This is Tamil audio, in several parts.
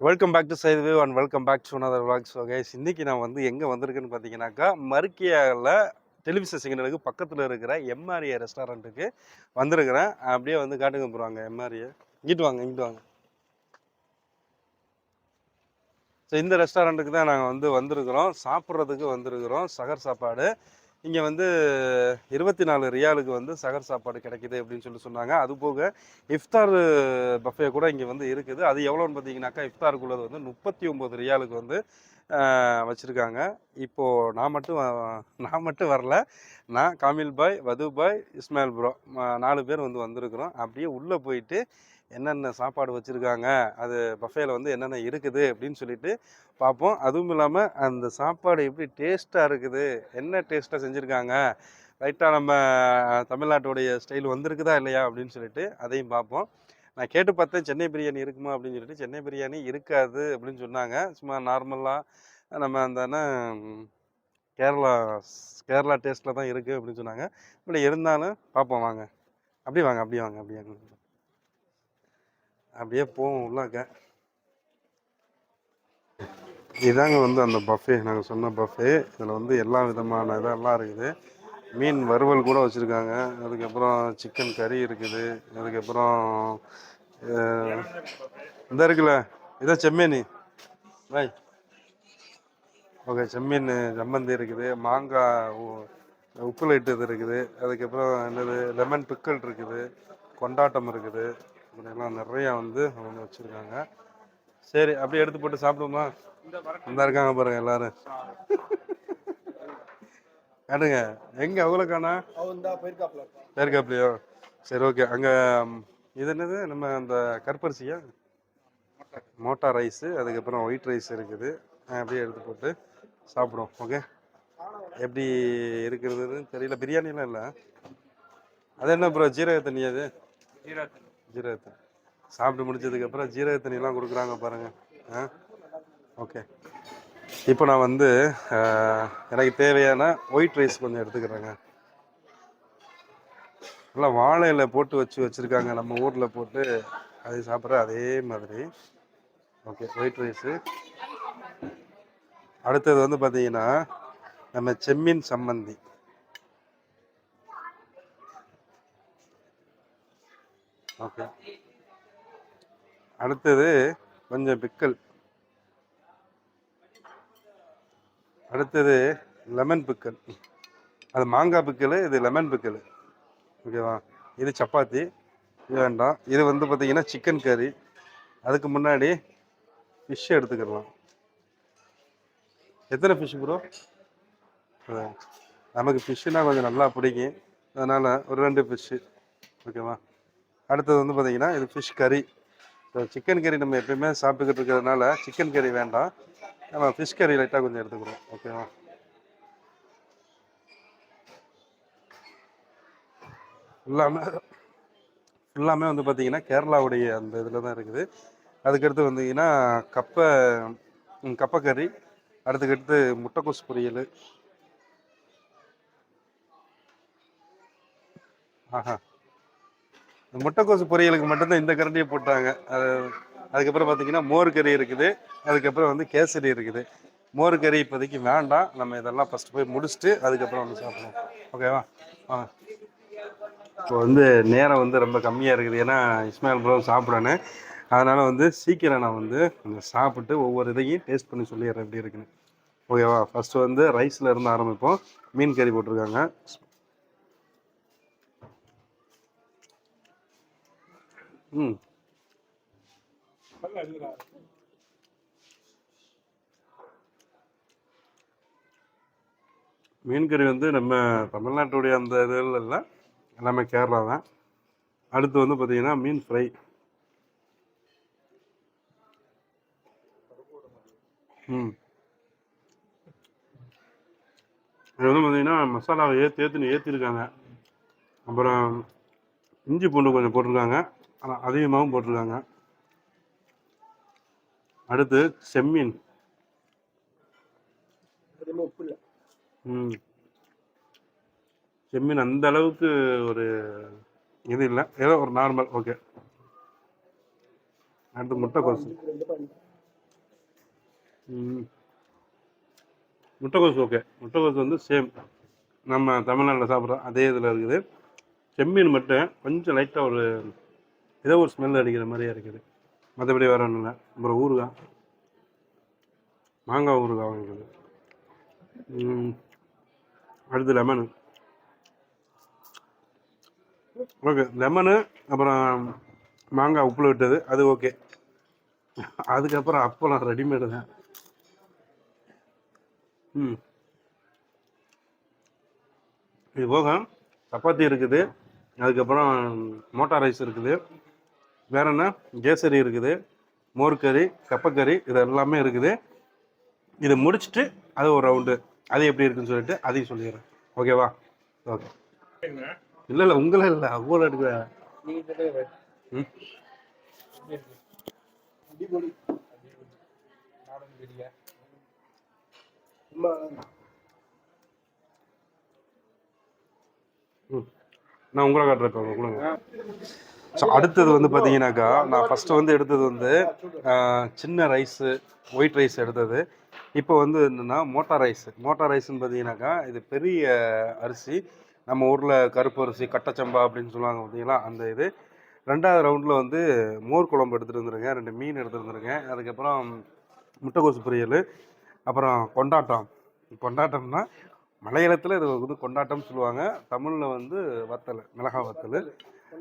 Welcome back to Saidu and welcome back to another vlogs so guys இன்றைக்கி நான் வந்து எங்கே வந்திருக்கேன்னு பார்த்தீங்கன்னாக்கா மர்க்கியாவில் டெலிவிஷன் சிக்னலுக்கு பக்கத்தில் இருக்கிற எம்ஆர்ஏ ரெஸ்டாரண்ட்டுக்கு வந்திருக்கிறேன். அப்படியே வந்து காட்டுங்க போகிறாங்க எம்ஆர்ஏ இங்கிட்டு வாங்க இங்கிட்டு வாங்க. ஸோ இந்த ரெஸ்டாரண்ட்டுக்கு தான் நாங்கள் வந்து வந்திருக்கிறோம். சாப்பிட்றதுக்கு வந்திருக்கிறோம். சகர் சாப்பாடு. இங்கே வந்து இருபத்தி நாலு ரியாலுக்கு வந்து சகர் சாப்பாடு கிடைக்குது அப்படின்னு சொல்லி சொன்னாங்க. அது போக இஃப்தார் பஃபே கூட இங்கே வந்து இருக்குது. அது எவ்வளோன்னு பார்த்தீங்கன்னாக்கா இஃப்தாருக்குள்ளது வந்து முப்பத்தி ஒம்பது ரியாலுக்கு வந்து வச்சுருக்காங்க. இப்போது நான் மட்டும் நான் மட்டும் வரல. நான் காமில் பாய் வது பாய் இஸ்மாயில் ப்ரோ நாலு பேர் வந்து வந்திருக்கிறோம். அப்படியே உள்ளே போயிட்டு என்னென்ன சாப்பாடு வச்சுருக்காங்க அது பஃபேல வந்து என்னென்ன இருக்குது அப்படின்னு சொல்லிட்டு பார்ப்போம். அதுவும் இல்லாமல் அந்த சாப்பாடு எப்படி டேஸ்ட்டாக இருக்குது என்ன டேஸ்ட்டாக செஞ்சுருக்காங்க ரைட்டாக நம்ம தமிழ்நாட்டுடைய ஸ்டைல் வந்திருக்குதா இல்லையா அப்படின்னு சொல்லிட்டு அதையும் பார்ப்போம். நான் கேட்டு பார்த்தேன் சென்னை பிரியாணி இருக்குமா? அப்படின்னு சொல்லிட்டு சென்னை பிரியாணி இருக்காது அப்படின்னு சொன்னாங்க. சும்மா நார்மலாக நம்ம அந்த கேரளா கேரளா டேஸ்ட்டில் தான் இருக்குது அப்படின்னு சொன்னாங்க. இப்படி இருந்தாலும் பார்ப்போம் வாங்க. அப்படி வாங்க அப்படி வாங்க அப்படி வாங்க. அப்படியே போவோம் உள்ளாக்க. இதாங்க வந்து அந்த பஃபே நாங்கள் சொன்ன பஃபே இதில் வந்து எல்லா விதமான இதெல்லாம் இருக்குது. மீன் வறுவல் கூட வச்சுருக்காங்க. அதுக்கப்புறம் சிக்கன் கறி இருக்குது. அதுக்கப்புறம் இந்த இருக்குல்ல. இதான் செம்மீன். பாய். ஓகே செம்மீன் சம்மந்தி இருக்குது. மாங்காய் உப்புல இட்டது இது இருக்குது. அதுக்கப்புறம் என்னது? லெமன் பிக்கல் இருக்குது. கொண்டாட்டம் இருக்குது. இதெல்லாம் நிறையா வந்து அவங்க வச்சுருக்காங்க. சரி அப்படியே எடுத்து போட்டு சாப்பிடுமா இந்த இருக்காங்க பாருங்க எல்லாரும். காட்டுங்க எங்க அவ்வளோ காணா அவன் சரி ஓகே. அங்க இது என்னது? நம்ம அந்த கற்பரிசியா? மோட்டா ரைஸு அதுக்கப்புறம் ஒயிட் ரைஸ் இருக்குது. அப்படியே எடுத்து போட்டு சாப்பிடுவோம் ஓகே? எப்படி இருக்கிறதுன்னு தெரியல. பிரியாணிலாம் இல்லை. அது என்ன ப்ரோ ஜீரக தண்ணி அது? ஜீரக தண்ணி. சாப்பிட்டு முடிச்சதுக்கப்புறம் ஜீரக தண்ணிலாம் கொடுக்குறாங்க பாருங்கள் ஆ? ஓகே. இப்போ நான் வந்து எனக்கு தேவையான ஒயிட் ரைஸ் கொஞ்சம் எடுத்துக்கிறேங்க. நல்லா வாழையில் போட்டு வச்சு வச்சுருக்காங்க. நம்ம ஊரில் போட்டு அது சாப்பிட்ற அதே மாதிரி. ஓகே ஒயிட் ரைஸு அடுத்தது வந்து பார்த்தீங்கன்னா நம்ம செம்மீன் சம்மந்தி ஓகே. அடுத்தது கொஞ்சம் பிக்கல் அடுத்தது லெமன் பிக்கல் அது மாங்காய் பிக்கல் இது லெமன் பிக்கல் ஓகேவா இது சப்பாத்தி இது வேண்டாம். இது வந்து பார்த்தீங்கன்னா சிக்கன் கறி. அதுக்கு முன்னாடி ஃபிஷ் எடுத்துக்கிடலாம் எத்தனை ஃபிஷ் ப்ரோ நமக்கு ஃபிஷ்ஷுனால் கொஞ்சம் நல்லா பிடிக்கும். அதனால் ஒரு ரெண்டு ஃபிஷ்ஷு ஓகேவா அடுத்தது வந்து பார்த்திங்கன்னா இது ஃபிஷ் கறி ஸோ சிக்கன் கறி நம்ம எப்பயுமே சாப்பிட்டுக்கிட்டு இருக்கிறதுனால சிக்கன் கறி வேண்டாம். நம்ம ஃபிஷ் கறி லைட்டாக கொஞ்சம் எடுத்துக்கிறோம். ஓகேவா எல்லாமே எல்லாமே வந்து பார்த்தீங்கன்னா கேரளாவுடைய அந்த இதில் தான் இருக்குது. அதுக்கடுத்து வந்தீங்கன்னா கப்பை கப்பக்கறி. அடுத்துக்கடுத்து முட்டைக்கோஸ் பொரியல். ஆஹா. இந்த பொரியலுக்கு மட்டும்தான் இந்த கரண்டியை போட்டாங்க அது அதுக்கப்புறம் பார்த்தீங்கன்னா மோர் கறி இருக்குது. அதுக்கப்புறம் வந்து கேசரி இருக்குது. மோர் கறி இப்போதைக்கு வேண்டாம். நம்ம இதெல்லாம் ஃபஸ்ட்டு போய் முடிச்சுட்டு அதுக்கப்புறம் வந்து சாப்பிடுவோம் ஓகேவா வாங்க. இப்போ வந்து நேரம் வந்து ரொம்ப கம்மியாக இருக்குது. ஏன்னா இஸ்மாயில் ப்ரோ சாப்பிடணும். அதனால் வந்து சீக்கிரம் நான் வந்து கொஞ்சம் சாப்பிட்டு ஒவ்வொரு இதையும் டேஸ்ட் பண்ணி சொல்லிடுறேன். எப்படி இருக்குன்னு. ஓகேவா ஃபஸ்ட்டு வந்து ரைஸில் இருந்து ஆரம்பிப்போம். மீன் கறி போட்டிருக்காங்க. ம். மீன் கறி வந்து நம்ம தமிழ்நாட்டுடைய அந்த இதில் இல்லை எல்லாமே கேரளா தான். அடுத்து வந்து பார்த்தீங்கன்னா மீன் ஃப்ரை. ம். இது வந்து பார்த்தீங்கன்னா மசாலாவை ஏற்றி ஏற்றுன்னு ஏற்றிருக்காங்க அப்புறம் இஞ்சி பூண்டு கொஞ்சம் போட்டிருக்காங்க. ஆனால் அதிகமாகவும் போட்டிருக்காங்க. அடுத்து செம்மீன். செம்மீன் அந்த அளவுக்கு ஒரு இது இல்லை. ஏதோ ஒரு நார்மல் ஓகே. அடுத்து முட்டைக்கோசு ரெண்டு பண்ணி ம். முட்டைகோஸ் ஓகே. முட்டைகோஸ் வந்து சேம். நம்ம தமிழ்நாட்டில் சாப்பிட்றோம் அதே இதில் இருக்குது. செம்மீன் மட்டும் கொஞ்சம் லைட்டாக ஒரு ஏதோ ஒரு ஸ்மெல் அடிக்கிற மாதிரியே இருக்குது. மற்றபடி வேற ஒன்றும் இல்லை அப்புறம் ஊறுகாய். மாங்காய் ஊறுகாய் வாங்கிக்கிறது அடுத்து லெமனு ஓகே லெமனு அப்புறம் மாங்காய் உப்பில் விட்டது. அது ஓகே. அதுக்கப்புறம் அப்பளம் ரெடிமேடு தான். ம். இது போக சப்பாத்தி இருக்குது. அதுக்கப்புறம் மோட்டார் ரைஸ் இருக்குது. வேற என்ன? கேசரி இருக்குது. மோர்கறி கப்பக்கறி இது எல்லாமே இருக்குது. இதை முடிச்சுட்டு அது ஒரு ரவுண்டு அது எப்படி இருக்குன்னு சொல்லிட்டு அதையும் சொல்லிடுறேன். ஓகேவா ஓகே இல்லை இல்லை உங்களே இல்லை. அவ்வளோ எடுக்கிற ம். ம். நான் உங்களை காட்டுறேன் இப்போ கொடுங்க. ஸோ அடுத்தது வந்து பார்த்தீங்கன்னாக்கா நான் ஃபஸ்ட்டு வந்து எடுத்தது வந்து சின்ன ரைஸு ஒயிட் ரைஸ் எடுத்தது. இப்போ வந்து என்னென்னா மோட்டார் ரைஸ் மோட்டார் ரைஸ்னு பார்த்தீங்கன்னாக்கா இது பெரிய அரிசி. நம்ம ஊரில் கருப்பு அரிசி கட்டச்சம்பா அப்படின்னு சொல்லுவாங்க பார்த்தீங்களா அந்த இது. ரெண்டாவது ரவுண்டில் வந்து மோர் குழம்பு எடுத்துகிட்டு வந்துருங்க ரெண்டு மீன் எடுத்துகிட்டு வந்துருங்க அதுக்கப்புறம் முட்டைக்கோசு பொரியல் அப்புறம் கொண்டாட்டம். கொண்டாட்டம்னா மலையாளத்தில் இது வந்து கொண்டாட்டம்னு சொல்லுவாங்க. தமிழில் வந்து வத்தல் மிளகாய் வத்தல்.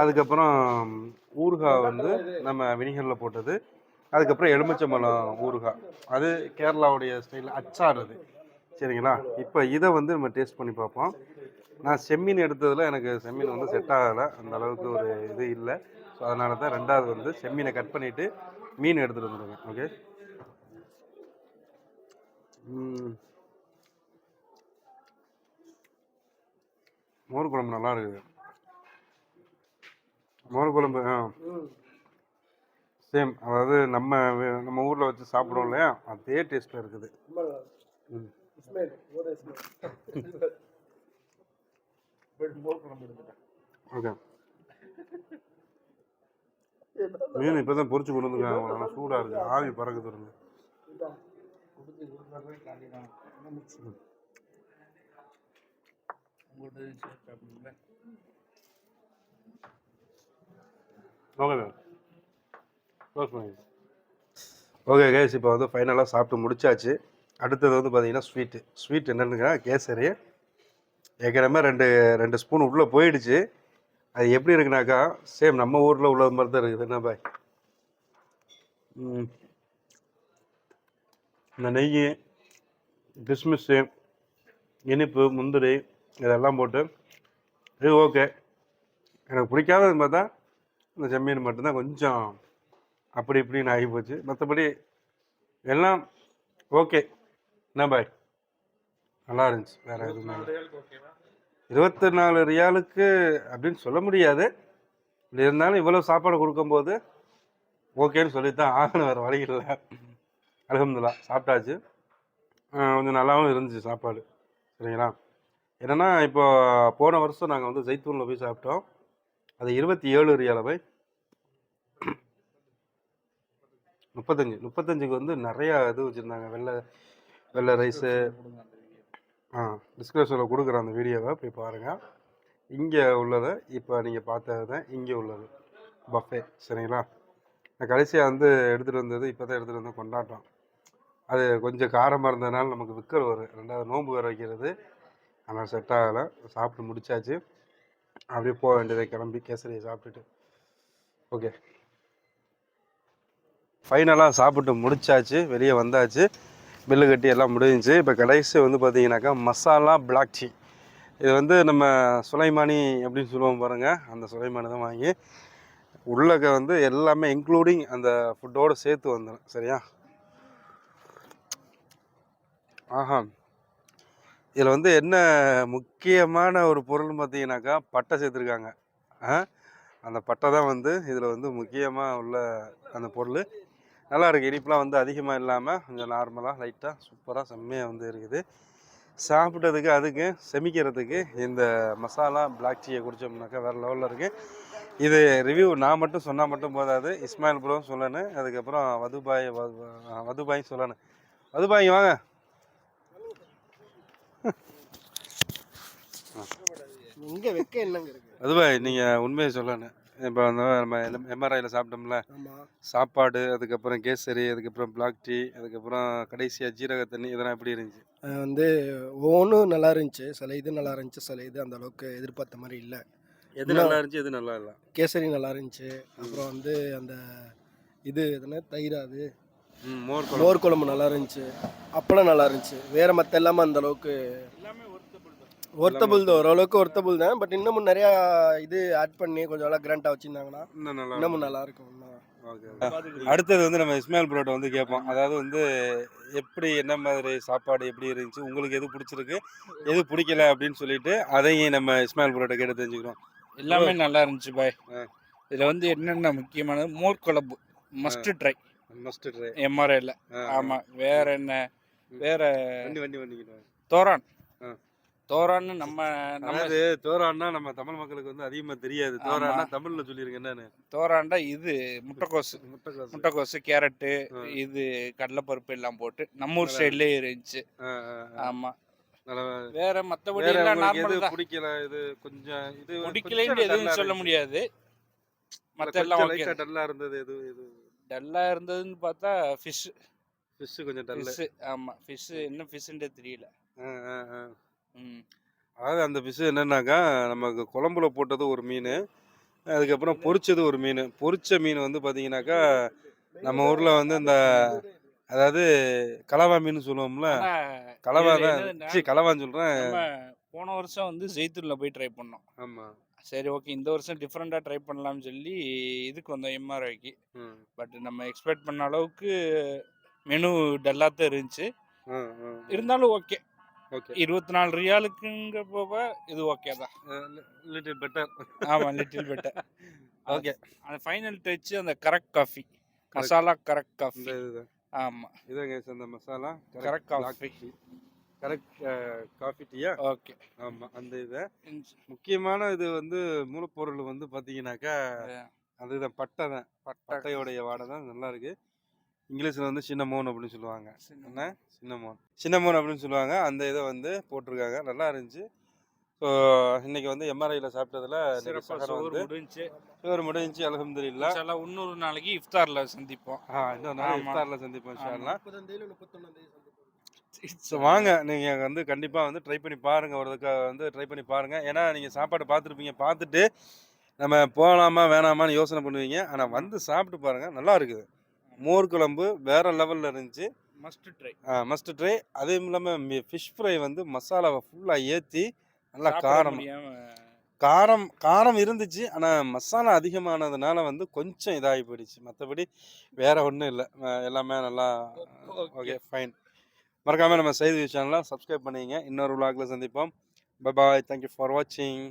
அதுக்கப்புறம் ஊறுகாய் வந்து நம்ம வினிகரில் போட்டது. அதுக்கப்புறம் எலுமிச்சம்பழம் ஊறுகாய். அது கேரளாவுடைய ஸ்டைலில் அச்சார் அது. சரிங்களா? இப்போ இதை வந்து நம்ம டேஸ்ட் பண்ணி பார்ப்போம். நான் செம்மீன் எடுத்ததில் எனக்கு செம்மீன் வந்து செட் ஆகலை. அந்த அளவுக்கு ஒரு இது இல்லை. ஸோ அதனால தான் ரெண்டாவது வந்து செம்மீனை கட் பண்ணிவிட்டு மீன் எடுத்துகிட்டு வந்துடுங்க ஓகே மோர் குழம்பு நல்லா இருக்குது. மோர் குழம்பு ஆ. சேம் அதாவது நம்ம நம்ம ஊரில் வச்சு சாப்பிடுவோம் இல்லையா? அதே டேஸ்ட்டில் இருக்குது. ஓகே. மீன் இப்போ தான் பொரிச்சு கொண்டு வந்துருக்காங்க. நல்லா சூடாக இருக்குது ஆவி பறக்குது வருங்க இதான். கொடுத்து இருபது ரூபாய் காண்டி தான் என்ன மிக்ஸ் உங்கள்கிட்ட சேர்த்து சாப்பிடுங்களா okay ma'am close okay case இப்போ வந்து ஃபைனலாக சாப்பிட்டு முடிச்சாச்சு. அடுத்தது வந்து பார்த்தீங்கன்னா ஸ்வீட்டு ஸ்வீட் என்னென்னுங்கன்னா கேசரி. ஏற்கனவே ரெண்டு ரெண்டு ஸ்பூன் உள்ளே போயிடுச்சு. அது எப்படி இருக்குனாக்கா சேம் நம்ம ஊரில் உள்ளது மாதிரி தான் இருக்குது. என்ன பாய்? ம். இந்த நெய் கிஸ்மிஸ்ஸு இனிப்பு முந்திரி இதெல்லாம் போட்டு. இது ஓகே எனக்கு பிடிக்காதது பார்த்தா இந்த செம்மீன் மட்டும்தான் கொஞ்சம் அப்படி இப்படின்னு ஆகி போச்சு மற்றபடி எல்லாம் ஓகே. என்ன பாய்? நல்லா இருந்துச்சு. வேற எதுவுமே. இருபத்தி நாலு ரியாலுக்கு அப்படின்னு சொல்ல முடியாது. இப்படி இருந்தாலும் இவ்வளோ சாப்பாடு கொடுக்கும்போது ஓகேன்னு சொல்லித்தான் ஆகணும். வேறு வழி இல்லை. அலகம்துல்லா சாப்பிட்டாச்சு. கொஞ்சம் நல்லாவும் இருந்துச்சு சாப்பாடு. சரிங்களா? என்னென்னா இப்போ போன வருஷம் நாங்கள் வந்து ஜெய்த்தூனில் போய் சாப்பிட்டோம். அது இருபத்தி ஏழு ரியால போய்? முப்பத்தஞ்சு முப்பத்தஞ்சுக்கு வந்து நிறையா இது வச்சுருந்தாங்க. வெள்ளை வெள்ளை ரைஸு ஆ டிஸ்கிரிப்ஷனில் கொடுக்குற அந்த வீடியோவை போய் பாருங்கள் இங்கே உள்ளதை இப்போ நீங்கள் பார்த்தது தான் இங்கே உள்ளது. பஃபே சரிங்களா? நான் கடைசியாக வந்து எடுத்துகிட்டு வந்தது இப்போ தான் எடுத்துகிட்டு வந்து கொண்டாட்டம் அது கொஞ்சம் காரமாக இருந்ததுனால நமக்கு விக்கல் வரும் ரெண்டாவது நோன்பு வேறு வைக்கிறது. ஆனால் செட் ஆகலை. சாப்பிட்டு முடிச்சாச்சு. அப்படியே போக வேண்டியதை கிளம்பி கேசரியை சாப்பிட்டுட்டு. ஓகே. ஃபைனலாக சாப்பிட்டு முடிச்சாச்சு வெளியே வந்தாச்சு. பில்லு கட்டி எல்லாம் முடிஞ்சிச்சு. இப்போ கடைசி வந்து பார்த்தீங்கன்னாக்கா மசாலா பிளாக் டீ இது வந்து நம்ம சுலைமானி அப்படின்னு சொல்லுவோம் பாருங்கள் அந்த சுலைமானி தான் வாங்கி உள்ளக்க வந்து எல்லாமே இன்க்ளூடிங் அந்த ஃபுட்டோடு சேர்த்து வந்துடும் சரியா? ஆஹா. இதில் வந்து என்ன முக்கியமான ஒரு பொருள்னு பார்த்தீங்கன்னாக்கா பட்டை சேர்த்துருக்காங்க. ஆ? அந்த பட்டை தான் வந்து இதில் வந்து முக்கியமாக உள்ள அந்த பொருள். நல்லா இருக்குது இனிப்புலாம் வந்து அதிகமாக இல்லாமல் கொஞ்சம் நார்மலாக லைட்டாக சூப்பராக செம்மையாக வந்து இருக்குது. சாப்பிட்டதுக்கு அதுக்கு செமிக்கிறதுக்கு இந்த மசாலா பிளாக் டீயை குடித்தோம்னாக்கா வேறு லெவலில் இருக்குது இது ரிவ்யூ நான் மட்டும் சொன்னால் மட்டும் போதாது. இஸ்மாயில் ப்ரோவும் சொல்லணும் அதுக்கப்புறம் வதுபாய் வதுபாயும் சொல்லணும் இங்க வாங்க. இங்க வெக்க என்னங்க இருக்கு? அதுபா நீங்க உண்மையை சொல்லணும் இப்போ வந்து நம்ம எம்ஆர்ஐயில் சாப்பிட்டோம்ல. ஆமா. சாப்பாடு அதுக்கப்புறம் கேசரி அதுக்கப்புறம் பிளாக் டீ அதுக்கப்புறம் கடைசியாக ஜீரக தண்ணி இதெல்லாம் எப்படி இருந்துச்சு? வந்து ஒவ்வொன்றும் நல்லா இருந்துச்சு. சில இது நல்லா இருந்துச்சு சில இது அந்த அளவுக்கு எதிர்பார்த்த மாதிரி இல்லை. எது நல்லா இருந்துச்சு எது நல்லா இல்லை? கேசரி நல்லா இருந்துச்சு. அப்புறம் வந்து அந்த இது எதுனா தயிர் அது. ம் மோர் குழம்பு. மோர் குழம்பு நல்லா இருந்துச்சு. அப்பளம் நல்லா இருந்துச்சு. வேற மற்ற எல்லாமே அந்த அளவுக்கு ஒர்த்தபுள் தான். ஓரளவுக்கு ஒர்த்தபுள் தான். பட் இன்னமும் நிறையா இது ஆட் பண்ணி கொஞ்சம் நல்லா கிராண்டாக வச்சுருந்தாங்கன்னா இன்னமும் நல்லா இருக்கும். அடுத்தது வந்து நம்ம இஸ்மாயில் புரோட்டை வந்து கேட்போம். அதாவது வந்து எப்படி என்ன மாதிரி சாப்பாடு எப்படி இருந்துச்சு உங்களுக்கு எது பிடிச்சிருக்கு எது பிடிக்கல அப்படின்னு சொல்லிட்டு அதையும் நம்ம இஸ்மாயில் புரோட்டை கேட்டு தெரிஞ்சுக்கிறோம். எல்லாமே நல்லா இருந்துச்சு பாய். இதுல வந்து என்னென்ன முக்கியமானது? மோர் குழம்பு. மஸ்ட் ட்ரை மஸ்ட் ட்ரை எம்ஆர்ஐல ஆமா. வேற என்ன? வேற வண்டி வண்டி வண்டிக்கிட்டு தோரான். தோரான்னு நம்ம அதாவது தோரான்னா நம்ம தமிழ் மக்களுக்கு வந்து அதிகமா தெரியாது. தோரான்னா தமிழ்ல சொல்லிருங்க என்னன்னு. தோரான்டா இது முட்டைக்கோசு. முட்டைக்கோசு. முட்டைக்கோசு கேரட்டு. இது கடலைப்பருப்பு எல்லாம் போட்டு நம்ம ஊர் ஸ்டைல்லே இருந்துச்சு. ஆமா. வேற மத்தபடி எல்லாம் எது நார்மல் பிடிக்கல? இது கொஞ்சம் இது பிடிக்கலன்னு எதுவும் சொல்ல. முடியாது. மத்த எல்லாம் ஓகே டல்லா இருந்தது எது இது டல்லா இருந்ததுன்னு பார்த்தா ஃபிஷ் ஃபிஷ் கொஞ்சம் டல்லு ஆமா. ஃபிஷ் என்ன ஃபிஷ்ன்றே தெரியல. ம். அதாவது அந்த ஃபிஷ் என்னன்னாக்கா நமக்கு குழம்புல போட்டது ஒரு மீன் அதுக்கப்புறம் பொரிச்சது ஒரு மீன். பொரிச்ச மீன் வந்து பார்த்தீங்கன்னாக்கா நம்ம ஊரில் வந்து இந்த அதாவது கலவா மீன் சொல்லுவோம்ல. ஆனா, கலவா இதுல தான். என்னதுன்னா, கலவான்னு சொல்கிறேன் நம்ம போன வருஷம் வந்து ஜெய்த்தூன்ல போய் ட்ரை பண்ணோம். ஆமாம் சரி ஓகே இந்த வருஷம் டிஃப்ரெண்டாக ட்ரை பண்ணலாம்னு சொல்லி இதுக்கு வந்தோம் எம்ஆர்ஐக்கு. ம். பட் நம்ம எக்ஸ்பெக்ட் பண்ண அளவுக்கு மெனு டல்லாக தான் இருந்துச்சு. இருந்தாலும் ஓகே இருபத்தி நாலு ரியாலுக்குங்க போக இது ஓகே தான். லிட்டில் பெட்டர் ஆமாம் லிட்டில் பெட்டர் ஓகே அந்த ஃபைனல் டச் அந்த correct coffee masala correct coffee இதுதான் ஆமாம் இதாங்க அந்த masala correct coffee correct coffee டீயா ஓகே ஆமாம் அந்த இதை. முக்கியமான இது வந்து மூலப்பொருள் வந்து பார்த்தீங்கன்னாக்கா அதுதான் பட்டை தான். பட்டையோடைய வாடை தான் நல்லா இருக்கு. இங்கிலீஷில் வந்து சின்னமோன் அப்படின்னு சொல்லுவாங்க. என்ன? சின்னமோன். சின்னமோன் அப்படின்னு சொல்லுவாங்க. அந்த இதை வந்து போட்டிருக்காங்க. நல்லா இருந்துச்சு. ஸோ இன்னைக்கு வந்து எம்ஆர்ஐயில் சாப்பிட்டதுல முடிஞ்சு சோறு முடிஞ்சு இன்ஷால்லா இன்னொரு நாளைக்கு இஃப்தார்ல சந்திப்போம். ஆ இன்னொரு நாள். இஃப்தாரில் சந்திப்போம் ஸோ வாங்க. நீங்கள் வந்து கண்டிப்பாக வந்து ட்ரை பண்ணி பாருங்கள் ஒரு வந்து ட்ரை பண்ணி பாருங்கள் ஏன்னா நீங்கள் சாப்பாடு பார்த்துருப்பீங்க. பார்த்துட்டு நம்ம போகலாமா வேணாமான்னு யோசனை பண்ணுவீங்க. ஆனால் வந்து சாப்பிட்டு பாருங்கள் நல்லா இருக்குது. மோர் குழம்பு வேற லெவலில் இருந்துச்சு. மஸ்ட் ட்ரை மஸ்ட் ட்ரை அதுவும் இல்லாமல் ஃபிஷ் ஃப்ரை வந்து மசாலாவை ஃபுல்லாக ஏற்றி நல்லா காரம் காரம் காரம் இருந்துச்சு. ஆனால் மசாலா அதிகமானதுனால வந்து கொஞ்சம் இதாகி போயிடுச்சு. மற்றபடி வேற ஒன்றும் இல்லை. எல்லாமே நல்லா ஓகே ஃபைன் மறக்காமல் நம்ம செய்தி சேனலை சப்ஸ்கிரைப் பண்ணிங்க. இன்னொரு vlogல சந்திப்போம். பாய் தேங்க்யூ ஃபார் வாட்சிங்